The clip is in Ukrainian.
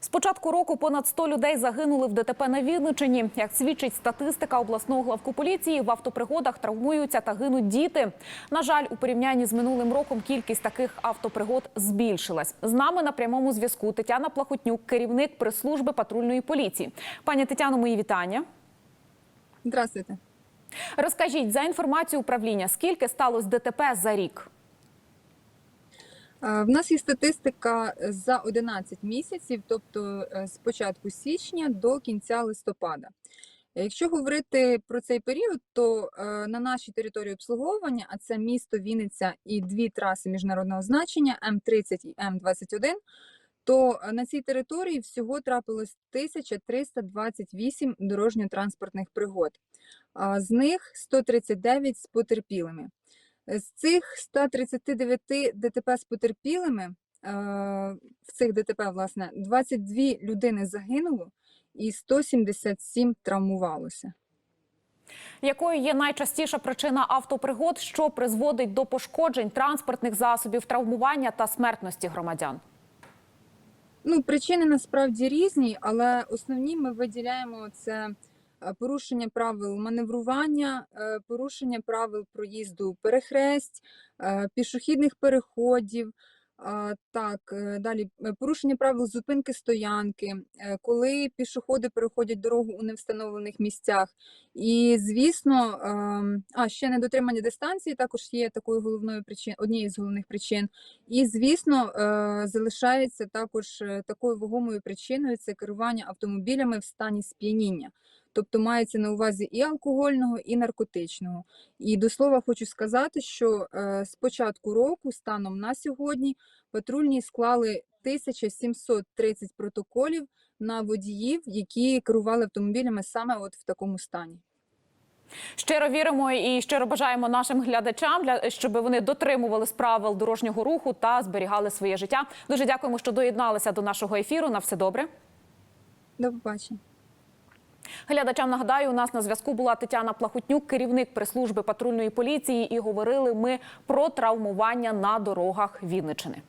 З початку року понад 100 людей загинули в ДТП на Вінниччині. Як свідчить статистика обласного главку поліції, в автопригодах травмуються та гинуть діти. На жаль, у порівнянні з минулим роком кількість таких автопригод збільшилась. З нами на прямому зв'язку Тетяна Плахотнюк, керівник прес-служби патрульної поліції. Пані Тетяно, мої вітання. Здравствуйте. Розкажіть за інформацією управління, скільки сталося ДТП за рік? Е, В нас є статистика за 11 місяців, тобто е, з початку січня до кінця листопада. Якщо говорити про цей період, то е, на нашій території обслуговування, а це місто Вінниця і дві траси міжнародного значення М30 і М21, то е, на цій території всього трапилось 1328 дорожньо-транспортних пригод. З них 139 з потерпілими. З цих 139 ДТП з потерпілими е, в цих ДТП, власне, 22 людини загинуло і 177 травмувалося. Якою є найчастіша причина автопригод, що призводить до пошкоджень транспортних засобів, травмування та смертності громадян? Ну, причини насправді різні, але основні ми виділяємо це порушення правил маневрування, е, порушення правил проїзду перехресть, е, пішохідних переходів. Так, е, далі е, порушення правил зупинки стоянки, е, коли пішоходи переходять дорогу у невстановлених місцях. І, звісно, ем, а ще недотримання дистанції також є такою головною причин, однією з головних причин. І, звісно, е, залишається також е, такою вагомою причиною це керування автомобілями в стані сп'яніння. Тобто мається на увазі і алкогольного, і наркотичного. І до слова хочу сказати, що е, з початку року, станом на сьогодні, патрульні склали 1730 протоколів на водіїв, які керували автомобілями саме от в такому стані. Щиро віримо і щиро бажаємо нашим глядачам, щоб вони дотримувались правил дорожнього руху та зберігали своє життя. Дуже дякуємо, що доєдналися до нашого ефіру. На все добре. До побачення. Глядачам нагадаю, у нас на зв'язку була Тетяна Плахутнюк, керівник прес-служби патрульної поліції, і говорили ми про травмування на дорогах Вінничини.